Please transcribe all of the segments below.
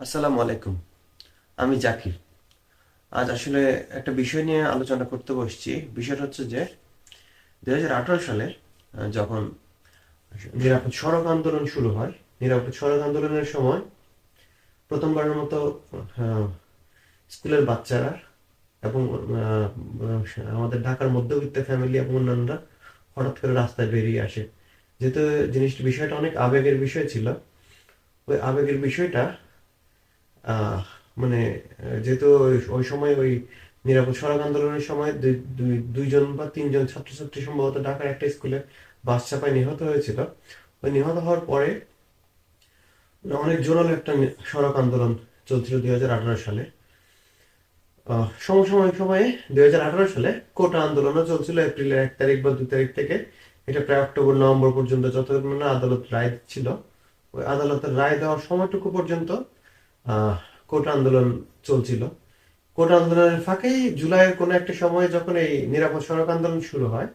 আসসালামু আলাইকুম। আমি জাকির। আজ আসলে একটা বিষয় নিয়ে আলোচনা করতে বসছি। বিষয়টা হচ্ছে যে দু হাজার আঠারো সালে যখন নিরাপদ সড়ক আন্দোলন শুরু হয়, নিরাপদ সড়ক আন্দোলনের সময় প্রথমবারের মতো স্কুলের বাচ্চারা এবং আমাদের ঢাকার মধ্যবিত্ত ফ্যামিলি এবং অন্যান্যরা হঠাৎ করে রাস্তায় বেরিয়ে আসে। যেহেতু জিনিসটি, বিষয়টা অনেক আবেগের বিষয় ছিল। ওই আবেগের বিষয়টা মানে যেহেতু ওই- সময় ওই নিরাপদ সড়ক আন্দোলনের সময় দুই, দুই- দুইজন বা তিনজন ছাত্রছাত্রী সম্ভবত ঢাকার একটা স্কুলে বাস চাপায় নিহত হয়েছিল। ওই নিহত হওয়ার পরে অনেক জোরালো একটা সড়ক আন্দোলন চলছিল দুই হাজার আঠারো সালে। সমসাময়িক সময়ে দুই হাজার আঠারো সালে কোটা আন্দোলনও চলছিল, এপ্রিলের এক তারিখ বা দুই তারিখ থেকে। এটা প্রায় অক্টোবর, নভেম্বর পর্যন্ত যতক্ষণ আদালত রায় দিচ্ছিল, ওই আদালতের রায় দেওয়ার সময়টুকু পর্যন্ত কোটা আন্দোলন চলছিল। কোটা আন্দোলনের ফাঁকেই জুলাইয়ের কোনো একটা সময় যখন এই নিরাপদ সড়ক আন্দোলন শুরু হয়,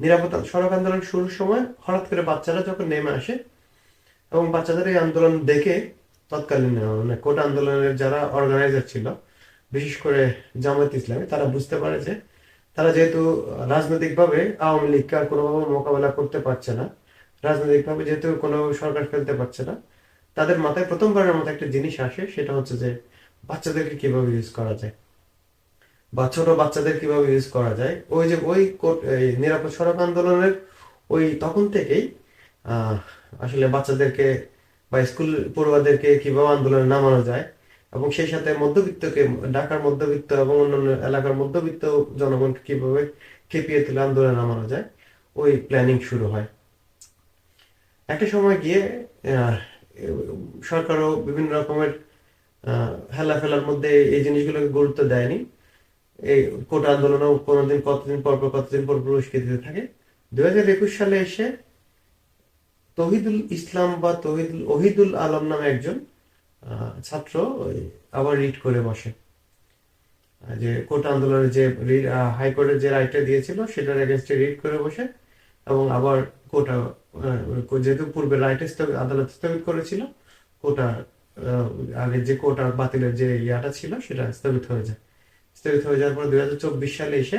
নিরাপদ সড়ক আন্দোলন শুরুর সময় হঠাৎ করে বাচ্চারা যখন নেমে আসে এবং বাচ্চাদের এই আন্দোলন দেখে তৎকালীন মানে কোটা আন্দোলনের যারা অর্গানাইজার ছিল, বিশেষ করে জামায়াত ইসলামী, তারা বুঝতে পারে যে তারা যেহেতু রাজনৈতিকভাবে আওয়ামী লীগকে আর কোনোভাবে মোকাবেলা করতে পারছে না, রাজনৈতিকভাবে যেহেতু কোনো সরকার ফেলতে পারছে না তাদের মাথায় প্রথমবারের মতো একটা জিনিস আসে, সেটা হচ্ছে যে বাচ্চাদেরকে কীভাবে ইউজ করা যায়? বা ছোট বাচ্চাদের কীভাবে ইউজ করা যায়? ওই যে ওই নিরাপদ সড়ক আন্দোলনের ওই তখন থেকেই আসলে বাচ্চাদেরকে বা স্কুল পড়ুয়াদেরকে কীভাবে আন্দোলনে নামানো যায়? এবং সেই সাথে মধ্যবিত্তকে, ঢাকার মধ্যবিত্ত এবং অন্যান্য এলাকার মধ্যবিত্ত জনগণকে কীভাবে খেপিয়ে তুলে আন্দোলনে নামানো যায়? ওই প্ল্যানিং শুরু হয়। একটা সময় গিয়ে সরকারও বিভিন্ন রকমের আহ, হেলাফেলার মধ্যে এই জিনিসগুলোকে গুরুত্ব দেয়নি। এই কোটা আন্দোলনও কোনোদিন কতদিন পর কতদিন পর পর উস্কে দিতে থাকে। দুই হাজার একুশ সালে এসে তহিদুল ইসলাম বা তহিদুল ওহিদুল আলম নামে একজন ছাত্র আবার রিট করে বসে। যে কোটা আন্দোলনের যে হাইকোর্টের যে রায়টা দিয়েছিল সেটার এগেনস্টে রিট করে বসে এবং আবার কোটা যেহেতু পূর্বে স্থগিত আদালত স্থগিত করেছিল, কোটা আগে যে কোটা বাতিলের যে ইয়াটা ছিল, সেটা স্থগিত হয়ে যায়। স্থগিত হয়ে যাওয়ার পর দুই হাজার চব্বিশ সালে এসে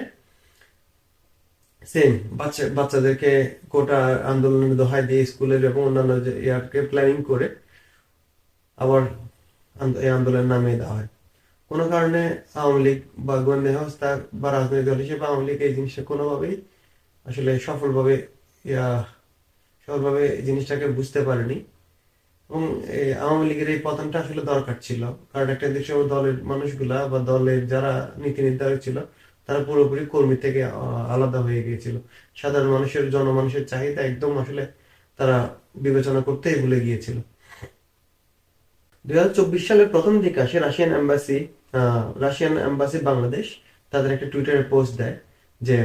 সেম বাচ্চা বাচ্চাদেরকে কোটা আন্দোলনের দোহাই দিয়ে স্কুলের এবং অন্যান্য ইয়ারকে প্ল্যানিং করে আবার এই আন্দোলন নামিয়ে দেওয়া হয়। কোনো কারণে আওয়ামী লীগ বা গোয়েন্দা সংস্থা বা রাজনৈতিক দল হিসেবে আওয়ামী লীগ এই জিনিসটা কোনোভাবেই আসলে সফলভাবে, ইয়া এই জিনিসটাকে বুঝতে পারেনি। এবং আওয়ামী লীগের এই পতনটা আসলে দরকার ছিল। কারণ একটা দেশের দলের মানুষগুলা বা দলের যারা নীতি নির্ধারক ছিল, তারা পুরোপুরি কর্মী থেকে আলাদা হয়ে গিয়েছিল। সাধারণ মানুষের, জনমানুষের চাহিদা একদম আসলে তারা বিবেচনা করতেই ভুলে গিয়েছিল। দুই হাজার চব্বিশ সালের প্রথম দিকে আসে Russian embassy Russian embassy Bangladesh. তাদের একটা টুইটারে পোস্ট দেয় যে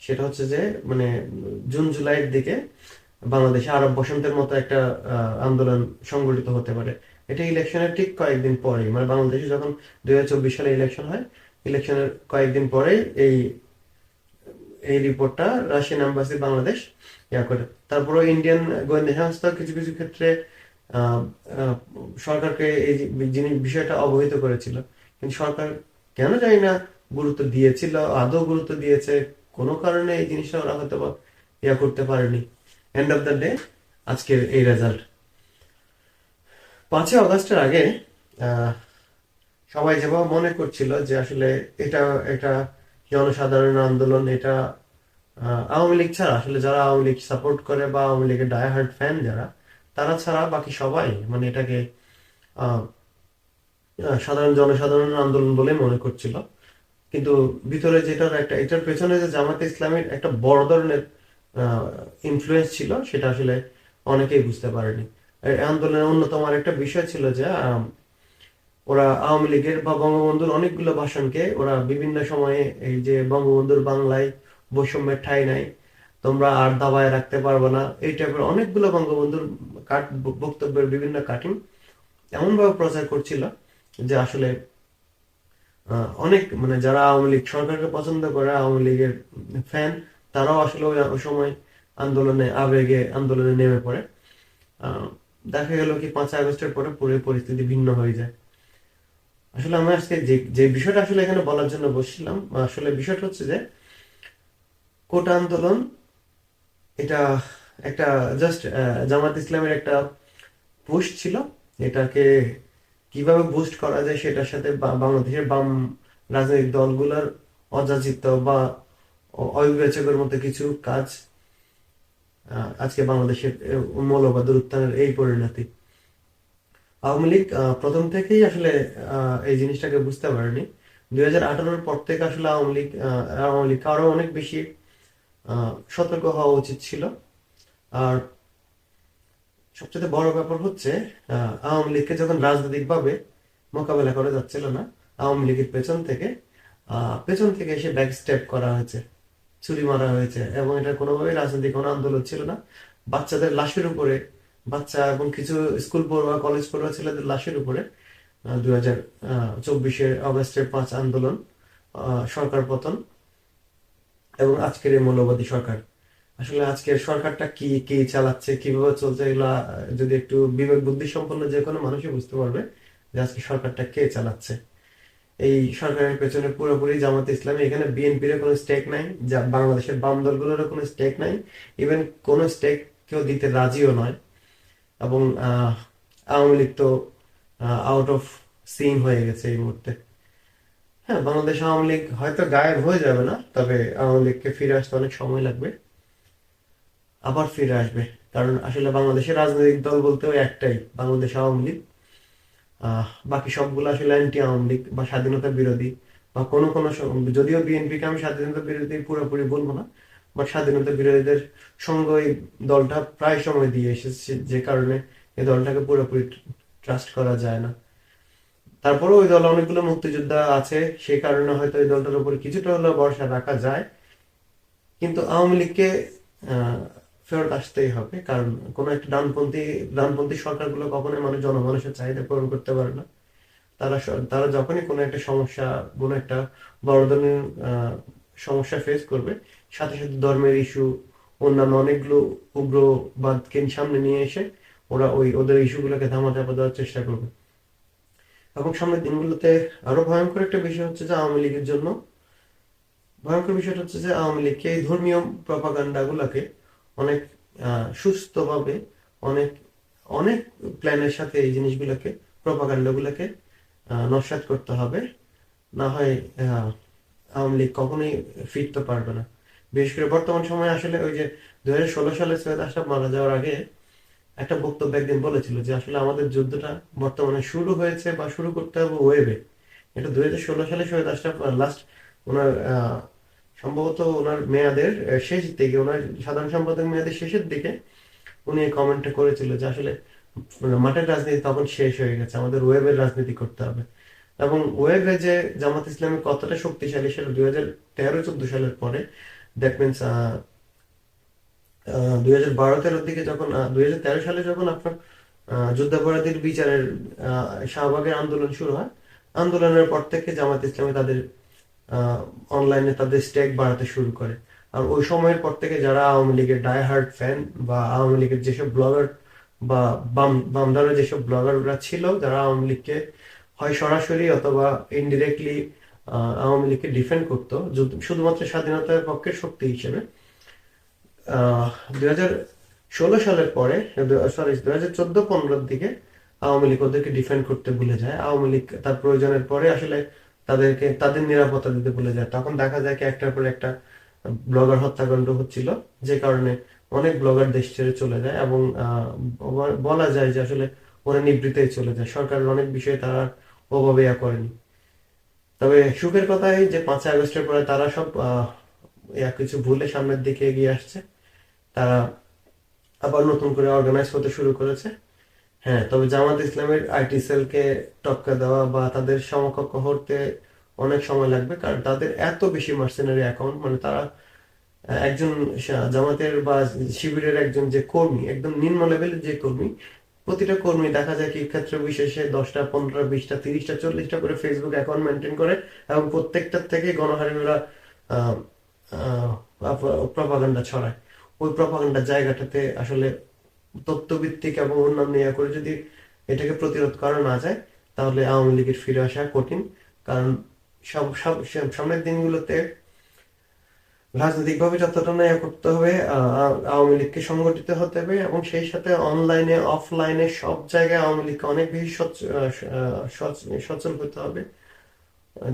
সেটা হচ্ছে যে মানে জুন, জুলাইয়ের দিকে বাংলাদেশে আরব বসন্তের মতো একটা আন্দোলন সংগঠিত হতে পারে। এটা ইলেকশনের ঠিক কয়েকদিন পরেই মানে বাংলাদেশে যখন দুই হাজার চব্বিশ সালে ইলেকশন হয়, ইলেকশনের কয়েকদিন পরেই এই এই রিপোর্টটা রাশিয়ান এম্বাসি বাংলাদেশ ইয়া করে। তারপরে ইন্ডিয়ান গোয়েন্দা সংস্থা কিছু কিছু ক্ষেত্রে সরকারকে এই যে- জিনিস, বিষয়টা অবহিত করেছিল। কিন্তু সরকার কেন জানি না গুরুত্ব দিয়েছিল, আদৌ গুরুত্ব দিয়েছে কোনো কারণে এই জিনিসটা ওরা হয়তো বা ইয়া করতে পারেনি। এন্ড অফ দ্য ডে আজকের এই রেজাল্ট পাঁচই অগস্টের আগে সবাই যেভাবে মনে করছিল যে আসলে এটা একটা জনসাধারণ আন্দোলন, এটা আওয়ামী লীগ ছাড়া, আসলে যারা আওয়ামী লীগ সাপোর্ট করে বা আওয়ামী লীগের ডায়াহার্ড ফ্যান যারা, তারা ছাড়া বাকি সবাই মানে এটাকে সাধারণ জনসাধারণ আন্দোলন বলে মনে করছিল। কিন্তু ভিতরে যেটার একটা, এটার পেছনে যে জামাতে ইসলামের একটা বড় ধরনের ইনফ্লুয়েন্স ছিল, সেটা আসলে অনেকেই বুঝতে পারেনি। আন্দোলনের অন্যতম আরেকটা বিষয় ছিল যে ওরা আওয়ামী লীগের বা বঙ্গবন্ধুর অনেকগুলো ভাষণকে ওরা বিভিন্ন সময়ে এই যে বঙ্গবন্ধুর বাংলায় বৈষম্যের ঠাঁই নাই, তোমরা আর দাবায় রাখতে পারবে না, এই টাইপের অনেকগুলো বঙ্গবন্ধুর কাট, বক্তব্যের বিভিন্ন কাটিং এমনভাবে প্রচার করছিল যে আসলে অনেক মানে যারা আওয়ামী লীগ সরকারকে পছন্দ করে, আওয়ামী লীগের ফ্যান তারাও আসলে ওই সময় আন্দোলনে, আবেগে আন্দোলনে নেমে পড়ে। দেখা গেল কি পাঁচ আগস্টের পরে পুরো পরিস্থিতি ভিন্ন হয়ে যায়। আসলে আমি আজকে যে যে বিষয়টা আসলে এখানে বলার জন্য বসছিলাম, আসলে বিষয়টা হচ্ছে যে, কোটা আন্দোলন, এটা একটা জাস্ট জামাত ইসলামের একটা পোস্ট ছিল। এটাকে কীভাবে বুস্ট করা যায় সেটার সাথে বাংলাদেশের বাম রাজনৈতিক দলগুলোর অযাচিত বা অবিবেচকের মতো কিছু কাজ আজকে বাংলাদেশের আহ, মৌলবাদ উত্থানের এই পরিণতি। আওয়ামী লীগ প্রথম থেকেই আসলে এই জিনিসটাকে বুঝতে পারেনি। দুই হাজার আঠারোর পর থেকে আসলে আওয়ামী লীগ আওয়ামী লীগ আরও অনেক বেশি সতর্ক হওয়া উচিত ছিল। আর সবচেয়ে বড় ব্যাপার হচ্ছে আওয়ামী লীগকে যখন রাজনৈতিকভাবে মোকাবেলা করা যাচ্ছিল না, আওয়ামী লীগের পেছন থেকে পেছন থেকে এসে ব্যাক স্টেপ করা হয়েছে, ছুরি মারা হয়েছে, এবং এটা কোনোভাবেই রাজনৈতিক কোনো আন্দোলন ছিল না। বাচ্চাদের লাশের উপরে, বাচ্চা এবং কিছু স্কুল পড়ুয়া কলেজ পড়ুয়া ছেলেদের লাশের উপরে দুই হাজার চব্বিশে অগস্টের পাঁচ আন্দোলন সরকার পতন এবং আজকের এই মৌলবাদী সরকার। আসলে আজকের সরকারটা কি কি চালাচ্ছে, কীভাবে চলছে এগুলা, যদি একটু বিবেক বুদ্ধি সম্পন্ন যে কোনো মানুষই বুঝতে পারবে যে আজকে সরকারটা কে চালাচ্ছে। এই সরকারের পেছনে পুরোপুরি জামাত ইসলামী, এখানে বিএনপির কোনো স্টেক নাই, যা বাংলাদেশের বাম দলগুলোরও কোনো স্টেক নাই ইভেন কোনো স্টেক কেউ দিতে রাজিও নয়। এবং আওয়ামী লীগ তো আউট অফ সিন হয়ে গেছে এই মুহূর্তে। হ্যাঁ বাংলাদেশ আওয়ামী লীগ হয়তো গায়েব হয়ে যাবে না, তবে আওয়ামী লীগকে ফিরে আসতে অনেক সময় লাগবে। আবার ফিরে আসবে। কারণ আসলে বাংলাদেশের রাজনৈতিক দল বলতে ওই একটাই, বাংলাদেশ আওয়ামী লীগ। বাকি সবগুলো আসলে অ্যান্টি আওয়ামী লীগ বা স্বাধীনতা বিরোধী বা কোনো কোনো যদিও বিএনপিকে আমি স্বাধীনতা বিরোধী পুরোপুরি বলব না বাট স্বাধীনতা বিরোধীদের সঙ্গ এই দলটা প্রায় সময় দিয়ে এসেছে, যে কারণে এই দলটাকে পুরোপুরি ট্রাস্ট করা যায় না। তারপরে ওই দলে অনেকগুলো মুক্তিযোদ্ধা আছে সেই কারণে হয়তো এই দলটার উপরে কিছুটা হলেও ভরসা রাখা যায়। কিন্তু আওয়ামী লীগকে ফেরত আসতেই হবে। কারণ কোনো একটা ডানপন্থী ডানপন্থী সরকারগুলো কখনোই মানুষ, জনমানুষের চাহিদা পূরণ করতে পারে না। তারা তারা যখনই কোনো একটা সমস্যা, কোনো একটা বড় ধরনের সমস্যা ফেস করবে, সাথে সাথে ধর্মের ইস্যু অন্যান্য অনেকগুলো উগ্রবাদকে সামনে নিয়ে এসে ওরা ওই, ওদের ইস্যুগুলোকে ধামাচাপা দেওয়ার চেষ্টা করবে। এবং সামনের দিনগুলোতে আরও ভয়ঙ্কর একটা বিষয় হচ্ছে যে আওয়ামী লীগের জন্য, ভয়ঙ্কর বিষয়টা হচ্ছে যে আওয়ামী লীগকে এই ধর্মীয় প্রপাগান্ডা গুলাকে অনেক সুস্থভাবে অনেক অনেক প্ল্যানের সাথে এই জিনিসগুলোকে প্রপাগান্ডা গুলাকে আহ, নস্যাৎ করতে হবে। না হয় আওয়ামী লীগ কখনোই ফিরতে পারবে না। বিশেষ করে বর্তমান সময়ে আসলে ওই যে দুই হাজার ষোলো সালে সৈয়দ আশরাফ মারা যাওয়ার আগে একটা বক্তব্য একদিন বলেছিল যে আসলে আমাদের যুদ্ধটা বর্তমানে শুরু হয়েছে বা শুরু করতে হবে ওয়েবে এটা দুই হাজার ষোলো সালে সৈয়দ আশরাফ লাস্ট ওনার সম্ভবত ওনার মেয়াদের শেষ দিকে, ওনার সাধারণ সম্পাদক মেয়াদের শেষের দিকে উনি কমেন্টটা করেছিল যে আসলে মানে মাঠের রাজনীতি তখন শেষ হয়ে গেছে, আমাদের ওয়েবের রাজনীতি করতে হবে। এবং ওয়েবে যে জামাত ইসলামী কতটা শক্তিশালী সেটা দুই হাজার তেরো, চোদ্দ সালের পরে দ্যাট মিনস দুই হাজার বারো, তেরোর দিকে যখন দুই হাজার তেরো সালে যখন আপনার যুদ্ধাপরাধীর বিচারের শাহবাগের আন্দোলন শুরু হয়, আন্দোলনের পর থেকে জামাত ইসলামী তাদের অনলাইনে তাদের স্টেক বাড়াতে শুরু করে। আর ওই সময়ের পর থেকে যারা আওয়ামী লীগের ডাই হার্ড ফ্যান বা আওয়ামী লীগের যেসব ব্লগার বা বাম বাম যেসব ব্লগাররা ছিল, যারা আওয়ামী লীগকে হয় সরাসরি অথবা ইনডিরেক্টলি আওয়ামী লীগকে ডিফেন্ড করতো শুধুমাত্র স্বাধীনতার পক্ষের শক্তি হিসেবে। দুই হাজার ষোলো সালের পরে সরি দুই হাজার চোদ্দ পনেরোর দিকে আওয়ামী লীগ ওদেরকে ডিফেন্ড করতে ভুলে যায়। আওয়ামী লীগ তার প্রয়োজনের পরে আসলে তাদেরকে, তাদের নিরাপত্তা দিতে ভুলে যায়। তখন দেখা যায় কি একটার পর একটা ব্লগার হত্যাকাণ্ড হচ্ছিল, যে কারণে অনেক ব্লগার দেশ ছেড়ে চলে যায় এবং বলা- যায় যে আসলে ওরা নিবৃত্তেই চলে যায়। সরকারের অনেক বিষয়ে তারা অবহেয়া করেনি। তবে সুখের কথা এই যে পাঁচই আগস্টের পরে তারা সব ইয়া কিছু ভুলে সামনের দিকে এগিয়ে আসছে। তারা আবার নতুন করে অর্গানাইজ হতে শুরু করেছে। হ্যাঁ তবে জামাত ইসলামের আইটি সেলকে টক্কা দেওয়া বা তাদের সমকক্ষ হতে অনেক সময় লাগবে, কারণ তাদের এত বেশি মার্সেনারি অ্যাকাউন্ট মানে তারা একজন জামাতের বা শিবিরের একজন যে কর্মী, একদম নিম্ন লেভেলের যে কর্মী, প্রতিটা কর্মী দেখা যায় কি ক্ষেত্র বিশেষে দশটা পনেরো বিশটা, তিরিশটা, চল্লিশটা করে ফেসবুক অ্যাকাউন্ট মেনটেন করে এবং প্রত্যেকটার থেকে গণহারে ওরা প্রপাগান্ডা ছড়ায়। ওই প্রপাগান্ডা জায়গাটাতে আসলে তথ্যভিত্তিক এবং অন্যান্য ইয়া করে যদি এটাকে প্রতিরোধ করা না যায়, তাহলে আওয়ামী লীগের ফিরে আসা কঠিন। কারণ সামনের দিনগুলোতে রাজনৈতিকভাবে যতটা না করতে হবে আওয়ামী লীগকে সংগঠিত হতে হবে এবং সেই সাথে অনলাইনে, অফলাইনে সব জায়গায় আওয়ামী লীগকে অনেক বেশি সচল হতে হবে।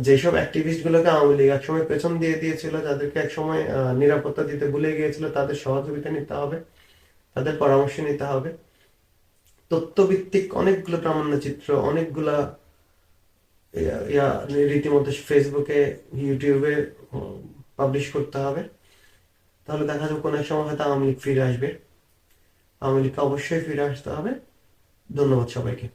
যেসব অ্যাক্টিভিস্ট গুলোকে আওয়ামী লীগ একসময় পেছন দিয়ে দিয়েছিল, যাদেরকে একসময় নিরাপত্তা দিতে ভুলে গিয়েছিল, তাদের সহযোগিতা নিতে হবে। তাদের পরামর্শ নিতে হবে। তত্ত্বভিত্তিক অনেকগুলো প্রামাণ্য চিত্র, অনেকগুলা, ইয়া রীতিমতো ফেসবুকে, ইউটিউবে পাবলিশ করতে হবে। তাহলে দেখা যাবে কোনো এক সময় হয়তো আওয়ামী লীগ ফিরে আসবে। আওয়ামী লীগকে অবশ্যই ফিরে আসতে হবে। ধন্যবাদ সবাইকে।